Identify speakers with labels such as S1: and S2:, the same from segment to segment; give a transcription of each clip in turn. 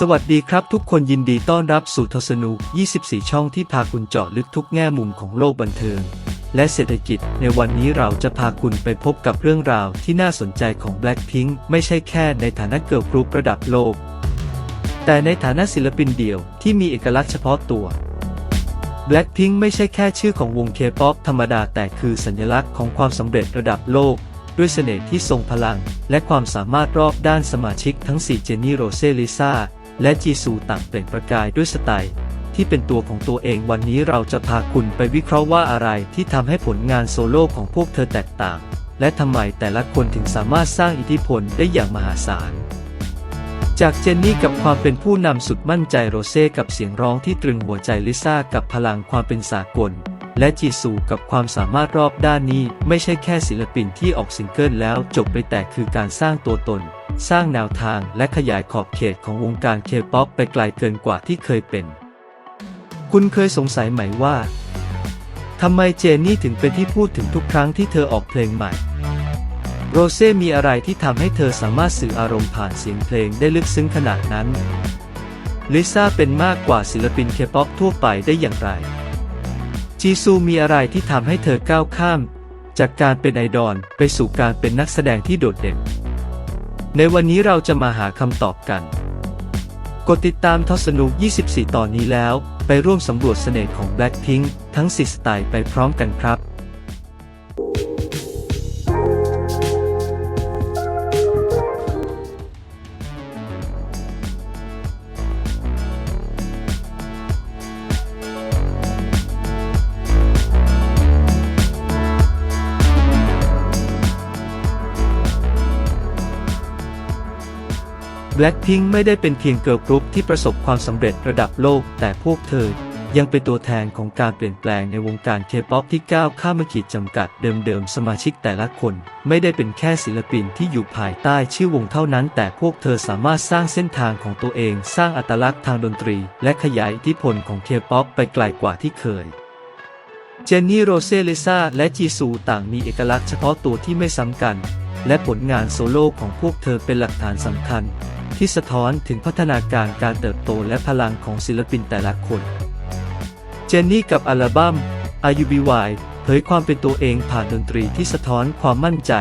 S1: สวัสดีครับทุกคนยินดีต้อนรับสู่ทศนุ24 ช่องที่พาคุณเจาะลึกทุกแง่มุมของโลกบันเทิง และเศรษฐกิจ ในวันนี้เราจะพาคุณไปพบกับเรื่องราวที่น่าสนใจของ Blackpink ไม่ใช่แค่ในฐานะเกิร์ลกรุ๊ประดับโลก แต่ในฐานะศิลปินเดี่ยวที่มีเอกลักษณ์เฉพาะตัว Blackpink ไม่ใช่แค่ชื่อของวงเคป๊อปธรรมดาแต่คือสัญลักษณ์ของความสำเร็จระดับโลกด้วยเสน่ห์ที่ทรงพลัง และความสามารถรอบด้านสมาชิกทั้ง 4 เจนนี่โรเซ่ลิซ่า และจีซูต่างเปล่งประกายด้วยสไตล์ที่เป็นตัวของตัวเองวันนี้เราจะพาคุณไปวิเคราะห์ว่าอะไรที่ทำให้ผลงานโซโล่ของพวกเธอแตกต่าง และทำไมแต่ละคนถึงสามารถสร้างอิทธิพลได้อย่างมหาศาล จากเจนนี่กับความเป็นผู้นำสุดมั่นใจโรเซ่กับเสียงร้องที่ตรึงหัวใจลิซ่ากับพลังความเป็นสากล และจีซูกับความสามารถรอบด้านนี้ไม่ใช่แค่ศิลปินที่ออกซิงเกิลแล้วจบไปแต่คือการสร้างตัวตน สร้างแนวทางและขยายขอบเขตของวงการเคป๊อปไปไกลเกินกว่าที่เคยเป็น คุณเคยสงสัยไหมว่าทำไมเจนนี่ถึงเป็นที่พูดถึงทุกครั้งที่เธอออกเพลงใหม่ โรเซ่มีอะไรที่ทำให้เธอสามารถสื่ออารมณ์ผ่านเสียงเพลงได้ลึกซึ้งขนาดนั้น ลิซ่าเป็นมากกว่าศิลปินเคป๊อปทั่วไปได้อย่างไร จีซูมีอะไรที่ทำให้เธอก้าวข้าม จากการเป็นไอดอลไปสู่การเป็นนักแสดงที่โดดเด่น ในวันนี้เราจะมาหาคำตอบกัน กดติดตามทศนุก 24 ตอนนี้แล้ว ไปร่วมสำรวจเสน่ห์ของ Blackpink ทั้ง 4 สไตล์ไปพร้อมกันครับ Blackpink ไม่ได้เป็นเพียงเกิร์ลกรุ๊ปที่ประสบความสำเร็จระดับโลก แต่พวกเธอยังเป็นตัวแทนของการเปลี่ยนแปลงในวงการเคป๊อปที่ก้าวข้ามขีดจำกัดเดิมๆ สมาชิกแต่ละคน ไม่ได้เป็นแค่ศิลปินที่อยู่ภายใต้ชื่อวงเท่านั้น แต่พวกเธอสามารถสร้างเส้นทางของตัวเอง สร้างอัตลักษณ์ทางดนตรี และขยายอิทธิพลของเคป๊อปไปไกลกว่าที่เคย เจนนี่โรเซ่ลิซ่าและจีซูต่างมีเอกลักษณ์เฉพาะตัวที่ไม่ซ้ำกัน และผลงานโซโล่ของพวกเธอเป็นหลักฐานสำคัญ ที่สะท้อนถึงพัฒนาการการเติบโตและพลังของศิลปินแต่ละคน เจนนี่กับอัลบั้ม RUBY เผยความเป็นตัวเองผ่านดนตรีที่สะท้อนความมั่นใจ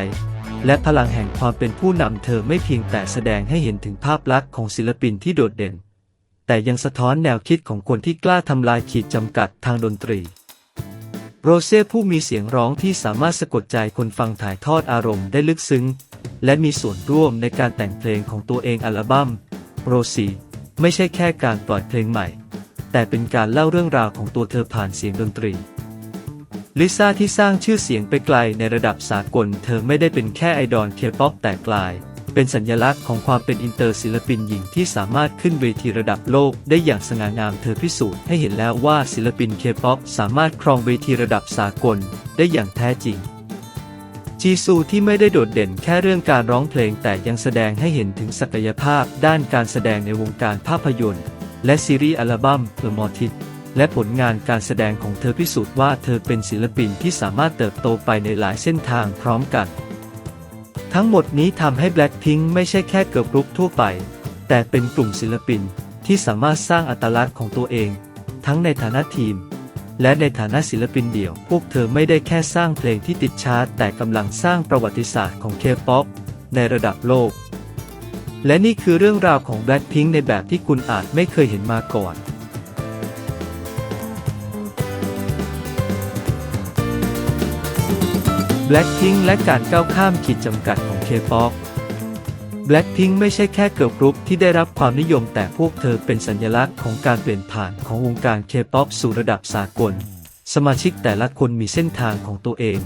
S1: และพลังแห่งความเป็นผู้นำเธอไม่เพียงแต่แสดงให้เห็นถึงภาพลักษณ์ของศิลปินที่โดดเด่น แต่ยังสะท้อนแนวคิดของคนที่กล้าทำลายขีดจำกัดทางดนตรี โรเซ่ผู้มีเสียงร้องที่สามารถสะกดใจคนฟังถ่ายทอดอารมณ์ได้ลึกซึ้ง และมีส่วนร่วมในการแต่งเพลงของตัวเองอัลบั้มโรซีไม่ใช่แค่การปล่อยเพลงใหม่ แต่เป็นการเล่าเรื่องราวของตัวเธอผ่านเสียงดนตรี ลิซ่าที่สร้างชื่อเสียงไปไกลในระดับสากล เธอไม่ได้เป็นแค่ไอดอลเคป๊อปแต่กลาย เป็นสัญลักษณ์ของความเป็นอินเตอร์ศิลปินหญิงที่สามารถขึ้นเวทีระดับโลกได้อย่างสง่างามเธอพิสูจน์ให้เห็นแล้วว่าศิลปินเคป๊อปสามารถครองเวทีระดับสากลได้อย่างแท้จริงจีซูที่ไม่ได้โดดเด่นแค่เรื่องการร้องเพลงแต่ยังแสดงให้เห็นถึงศักยภาพด้านการแสดงในวงการภาพยนตร์ และซีรีส์อัลบั้มเ e อร์มอทิและผลงานการแสดงของเธอพิสูจน์ว่าเธอเป็นศิลปินที่สามารถเติบโตไปในหลายเส้นทางพร้อมกัน ทั้งหมดนี้ทำให้ Blackpink ไม่ใช่แค่เกิร์ลกรุ๊ปทั่วไป แต่เป็นกลุ่มศิลปินที่สามารถสร้างอัตลักษณ์ของตัวเอง ทั้งในฐานะทีม และในฐานะศิลปินเดี่ยว พวกเธอไม่ได้แค่สร้างเพลงที่ติดชาร์ตแต่กำลังสร้างประวัติศาสตร์ของเคป๊อปในระดับโลก และนี่คือเรื่องราวของ Blackpink ในแบบที่คุณอาจไม่เคยเห็นมาก่อน Blackpink และการก้าวข้ามขีดจำกัดของ K-POP Blackpink ไม่ใช่แค่เกิร์ลกรุ๊ปที่ได้รับความนิยมแต่พวกเธอเป็นสัญลักษณ์ของการเปลี่ยนผ่านของวงการ K-POP สู่ระดับสากล สมาชิกแต่ละคนมีเส้นทางของตัวเอง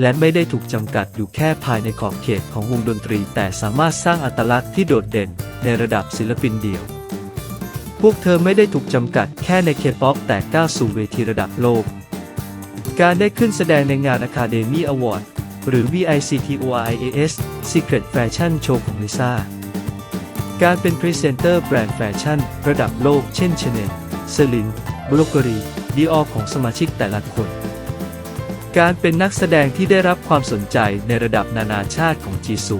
S1: และไม่ได้ถูกจำกัดอยู่แค่ภายในขอบเขตของวงดนตรี แต่สามารถสร้างอัตลักษณ์ที่โดดเด่นในระดับศิลปินเดี่ยว พวกเธอไม่ได้ถูกจำกัดแค่ใน K-POP แต่ก้าวสู่เวทีระดับโลก การได้ขึ้นแสดงในงาน Academy Award หรือ VICTORIAS Secret Fashion Show ของลิซ่า การเป็นพรีเซนเตอร์แบรนด์แฟชั่นระดับโลกเช่น Chanel, Celine, Bulgari, Dior ของสมาชิกแต่ละคน การเป็นนักแสดงที่ได้รับความสนใจในระดับนานาชาติของจีซู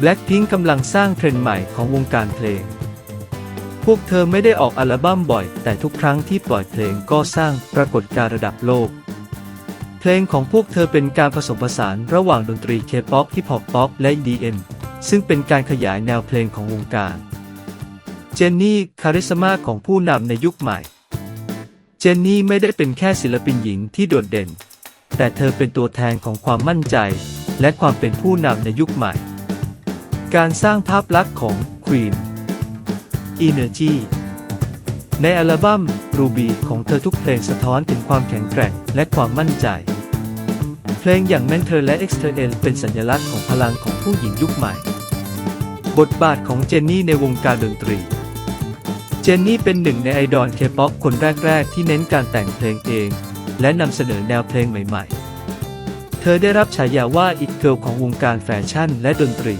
S1: Blackpink กำลังสร้างเทรนด์ใหม่ของวงการเพลง วกเธอไม่ได้ออกอัลบั้มบ่อย แต่ทุกครั้งที่ปล่อยเพลงก็สร้างปรากฏการณ์ระดับโลก เพลงของพวกเธอเป็นการผสมผสานระหว่างดนตรีเคป๊อปฮิปฮอปป๊อปและ EDM ซึ่งเป็นการขยายแนวเพลงของวงการ เจนนี่คาริสมาของผู้นำในยุคใหม่ เจนนี่ไม่ได้เป็นแค่ศิลปินหญิงที่โดดเด่น แต่เธอเป็นตัวแทนของความมั่นใจ และความเป็นผู้นำในยุคใหม่ การสร้างภาพลักษณ์ของ Queen Energy ในอัลบั้ม Ruby ของเธอทุกเพลงสะท้อนถึงความแข็งแกร่งและความมั่นใจ เพลงอย่าง Mentor และ Extra N เป็นสัญลักษณ์ของพลังของผู้หญิงยุคใหม่ บทบาทของเจนนี่ในวงการดนตรี เจนนี่เป็นหนึ่งในไอดอลเคป๊อปคนแรก ๆ ที่เน้นการแต่งเพลงเอง และนำเสนอแนวเพลงใหม่ ๆ เธอได้รับฉายาว่าอิทเกิลของวงการแฟชั่นและดนตรี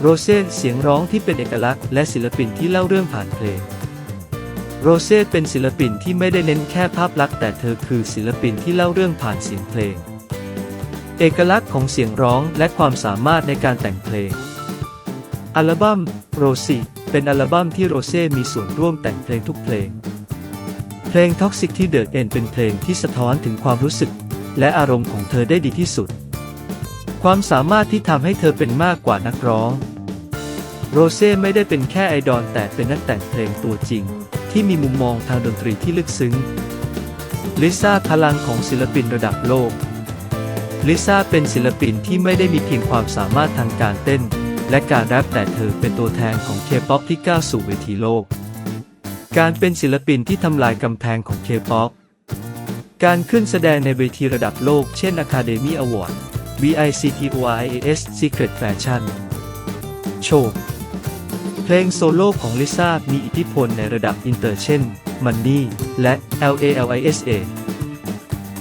S1: โรเซ่เสียงร้องที่เป็นเอกลักษณ์และศิลปินที่เล่าเรื่องผ่านเพลง โรเซ่เป็นศิลปินที่ไม่ได้เน้นแค่ภาพลักษณ์แต่เธอคือศิลปินที่เล่าเรื่องผ่านเสียงเพลง เอกลักษณ์ของเสียงร้องและความสามารถในการแต่งเพลง อัลบั้มโรซี่เป็นอัลบั้มที่โรเซ่มีส่วนร่วมแต่งเพลงทุกเพลง เพลง Toxic ที่เดิร์ดเอ็นเป็นเพลงที่สะท้อนถึงความรู้สึก และอารมณ์ของเธอได้ดีที่สุด ความสามารถที่ทำให้เธอเป็นมากกว่านักร้อง โรเซ่ไม่ได้เป็นแค่ไอดอลแต่เป็นนักแต่งเพลงตัวจริง ที่มีมุมมองทางดนตรีที่ลึกซึ้ง ลิซ่าพลังของศิลปินระดับโลก ลิซ่าเป็นศิลปินที่ไม่ได้มีเพียงความสามารถทางการเต้น และการแรปแต่เธอเป็นตัวแทนของเคป๊อปที่ก้าวสู่เวทีโลก การเป็นศิลปินที่ทำลายกำแพงของเคป๊อปการขึ้นแสดงในเวทีระดับโลกเช่น Academy Award VICTOIAS Secret Fashion โชว์เพลงโซโล่ของลิซ่ามีอิทธิพลในระดับอินเตอร์เช่น Money และ LALISA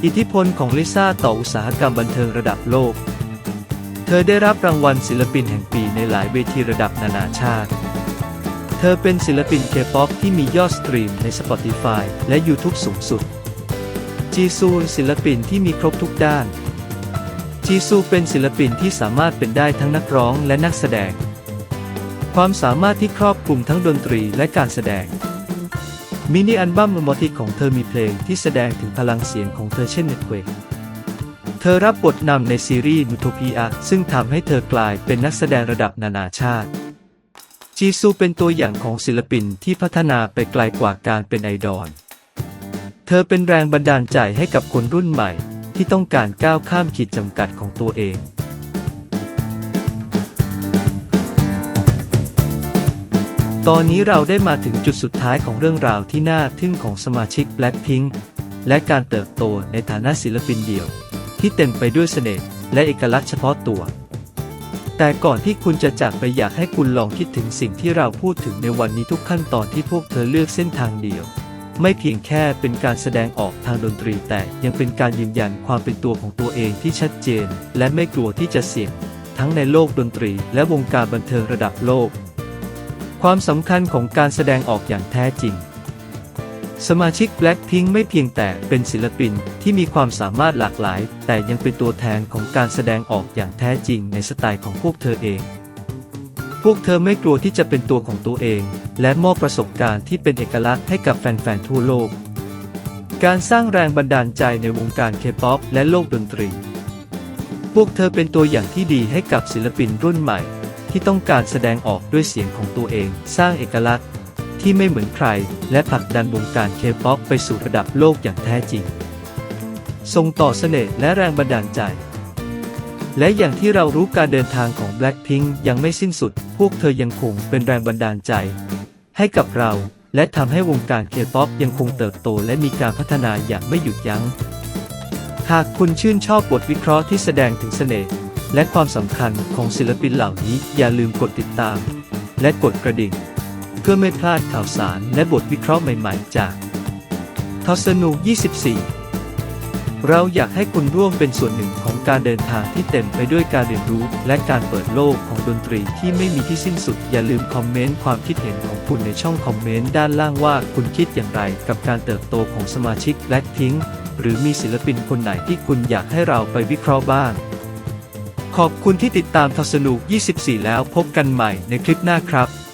S1: อิทธิพลของลิซ่าต่ออุตสาหกรรมบันเทิงระดับโลก เธอได้รับรางวัลศิลปินแห่งปีในหลายเวทีระดับนานาชาติ เธอเป็นศิลปินเคป๊อปที่มียอดสตรีมใน Spotify และ YouTube สูงสุด จีซูศิลปินที่มีครบทุกด้าน จีซูเป็นศิลปินที่สามารถเป็นได้ทั้งนักร้องและนักแสดง ความสามารถที่ครอบคลุมทั้งดนตรีและการแสดง มินิอัลบั้มมอติของเธอมีเพลงที่แสดงถึงพลังเสียงของเธอเช่นเน็ตเวกเธอรับบทนำในซีรีส์นูโทเปียซึ่งทำให้เธอกลายเป็นนักแสดงระดับนานาชาติ จีซูเป็นตัวอย่างของศิลปินที่พัฒนาไปไกลกว่าการเป็นไอดอล เธอเป็นแรงบันดาลใจให้กับคนรุ่นใหม่ ที่ต้องการก้าวข้ามขีดจำกัดของตัวเองตอนนี้เราได้มาถึงจุดสุดท้ายของเรื่องราวที่น่าทึ่งของสมาชิก Blackpink และการเติบโตในฐานะศิลปินเดี่ยว ที่เต็มไปด้วยเสน่ห์และเอกลักษณ์เฉพาะตัว แต่ก่อนที่คุณจะจากไปอยากให้คุณลองคิดถึงสิ่งที่เราพูดถึงในวันนี้ทุกขั้นตอนที่พวกเธอเลือกเส้นทางเดียว ไม่เพียงแค่เป็นการแสดงออกทางดนตรีแต่ยังเป็นการยืนยันความเป็นตัวของตัวเองที่ชัดเจน และไม่กลัวที่จะเสี่ยง ทั้งในโลกดนตรี และวงการบันเทิงระดับโลก ความสำคัญของการแสดงออกอย่างแท้จริง สมาชิก Blackpink ไม่เพียงแต่เป็นศิลปินที่มีความสามารถหลากหลาย แต่ยังเป็นตัวแทนของการแสดงออกอย่างแท้จริงในสไตล์ของพวกเธอเอง พวกเธอไม่กลัวที่จะเป็นตัวของตัวเอง และมอบประสบการณ์ที่เป็นเอกลักษณ์ให้กับแฟนๆทั่วโลก การสร้างแรงบันดาลใจในวงการเคป๊อปและโลกดนตรี พวกเธอเป็นตัวอย่างที่ดีให้กับศิลปินรุ่นใหม่ ที่ต้องการแสดงออกด้วยเสียงของตัวเองสร้างเอกลักษณ์ที่ไม่เหมือนใคร และผลักดันวงการเคป๊อปไปสู่ระดับโลกอย่างแท้จริง ส่งต่อเสน่ห์และแรงบันดาลใจ และอย่างที่เรารู้การเดินทางของ Blackpink ยังไม่สิ้นสุด พวกเธอยังคงเป็นแรงบันดาลใจ ให้กับเรา และทำให้วงการเคป๊อปยังคงเติบโตและมีการพัฒนาอย่างไม่หยุดยัง้ง หากคุณชื่นชอบบทวิเคราะห์ที่แสดงถึงเสน่ห์และความสำคัญของศิลปินเหล่านี้อย่าลืมกดติดตาม และกดกระดิ่ง เพื่อไม่พลาดข่าวสารและบทวิเคราะห์ใหม่ๆ จากทศนู 24 เราอยากให้คุณร่วมเป็นส่วนหนึ่งของ การเดินทางที่เต็มไปด้วยการเรียนรู้ และการเปิดโลกของดนตรีที่ไม่มีที่สิ้นสุด อย่าลืมคอมเมนต์ความคิดเห็นของคุณในช่องคอมเมนต์ด้านล่างว่าคุณคิดอย่างไร กับการเติบโตของสมาชิก Blackpink หรือมีศิลปินคนไหนที่คุณอยากให้เราไปวิเคราะห์บ้าง ขอบคุณที่ติดตามทศนุก24 แล้วพบกันใหม่ในคลิปหน้าครับ